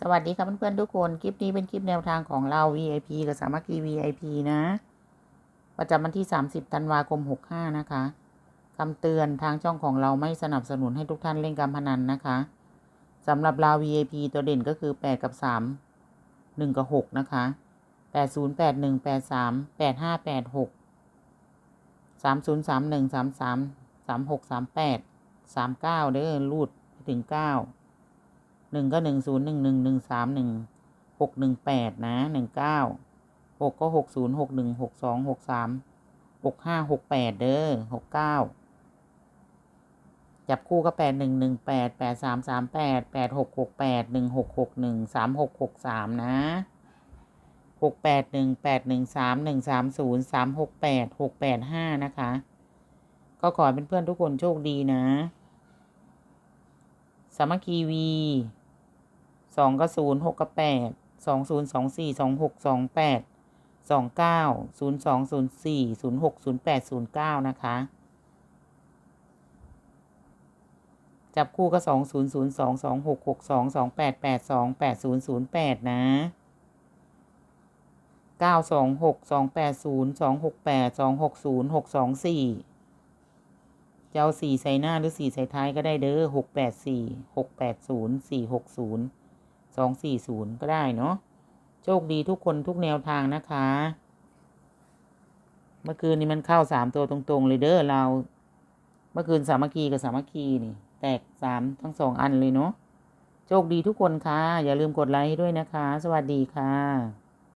สวัสดีครับเพื่อนๆทุกคน คลิปนี้เป็นคลิปแนวทางของเรา VIP กับสามัคคี VIP นะ ประจำวันที่ 30ธันวาคม 65 นะคะคำเตือนทางช่องของเราไม่สนับสนุนให้ทุกท่านเล่นการพนันนะคะสำหรับเรา VIP ตัวเด่นก็คือ 8 กับ 3 1 กับ 6 นะคะ 80 81 83 85 86 30 31 33 36 38 39 เด้อรูดถึง 9 หนึ่งก็หนึ่งศูนย์หนึ่งหนึ่งหนึ่งสามหนึ่งหกหนึ่งแปดนะหนึ่งเก้าหกก็หกศูนย์หกหนึ่งหกสองหกสามหกห้าหกแปดเด้อหกเก้าจับคู่ก็แปดหนึ่งหนึ่งแปดแปดสามสามแปดแปดหกหกแปดหนึ่งหกหกหนึ่งสามหกหกสามนะหกแปดหนึ่งแปดหนึ่งสามหนึ่งสามศูนย์สามหกแปดหกแปดห้านะคะ ก็ขอให้เพื่อนๆทุกคนโชคดีนะ สามัคคีวี สองกับศูนย์หกกับแปดสองศูนย์สองสี่สองหกสองแปดสองเก้าศูนย์สองศูนย์สี่ศูนย์หกศูนย์แปดศูนย์เก้านะคะ จับคู่ก็สองศูนย์ศูนย์สองสองหกหกสองสองแปดแปดสองแปดศูนย์ศูนย์แปดนะเก้าสองหกสองแปดศูนย์สองหกแปดสองหกศูนย์หกสองสี่จะเอาสี่ใส่หน้าหรือสี่ใส่ท้ายก็ได้เด้อหกแปดสี่หกแปดศูนย์สี่หกศูนย์ สองสี่ศูนย์ก็ได้เนาะโชคดีทุกคนทุกแนวทางนะคะ เมื่อคืนนี้มันเข้าสามตัวตรงๆเลยเด้อเรา เมื่อคืนสามัคคีกับสามัคคีนี่ แตกสามทั้งสองอันเลยเนาะโชคดีทุกคนค่ะ อย่าลืมกดไลค์ด้วยนะคะ สวัสดีค่ะ